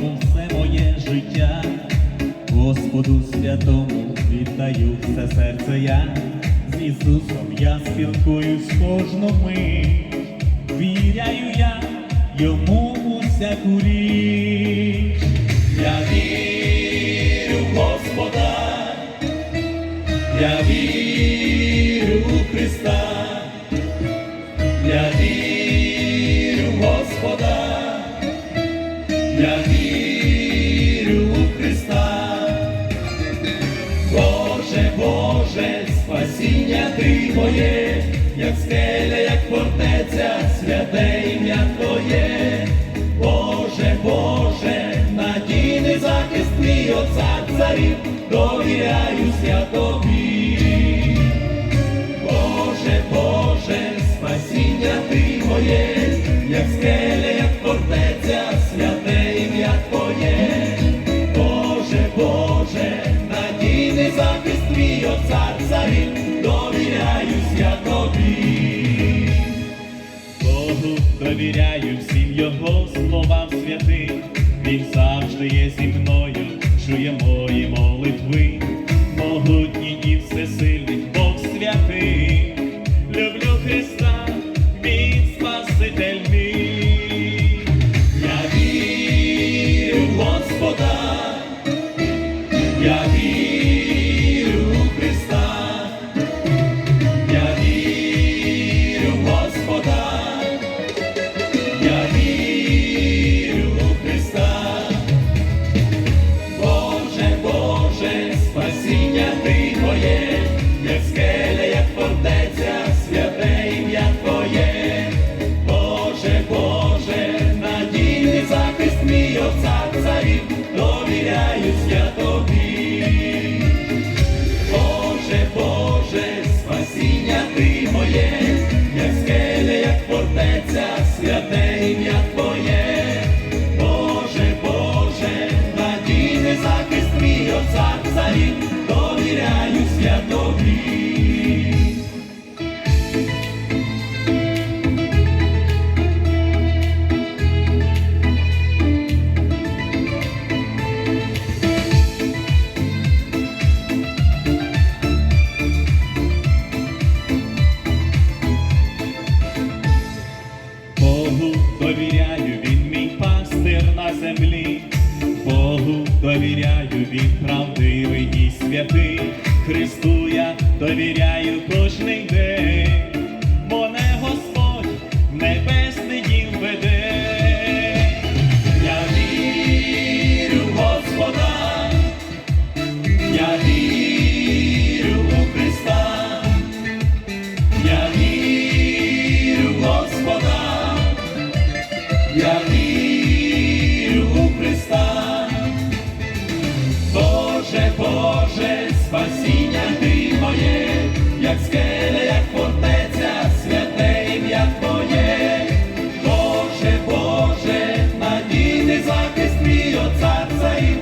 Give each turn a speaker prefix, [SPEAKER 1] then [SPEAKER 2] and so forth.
[SPEAKER 1] йому все моє життя, Господу святому віддаю все серце я, з Ісусом я спілкуюсь кожну мить, віряю я йому усяку річ. Я вірю в Господа, я вірю в Христа, я вірю в Господа. Я вірю. Боже, спасіння ти моє, як скеля, як фортеця, святе ім'я Твоє. Боже, Боже, надійний захист мій Отца царів, довіряюсь Богу довіряю всім його словам святим, він завжди є зі мною, чує мої молитви, могутній і всесильний ім'я Боже, Боже, надійний захист мій от цар царів, довіряюсь я тобі. Боже, Боже, спасіння ти моє, як скеля, як фортеця, святе ім'я Твоє. Боже, Боже, надійний захист мій от цар царів, довіряюсь я тобі. Довіряю, він правдивий і святий, Христу я довіряю кожний день, бо не Господь в небесний спасіння ти моє, як скеля, як фортеця, святе ім'я Твоє, Боже, Боже, надійний захист мій от цар Заїв.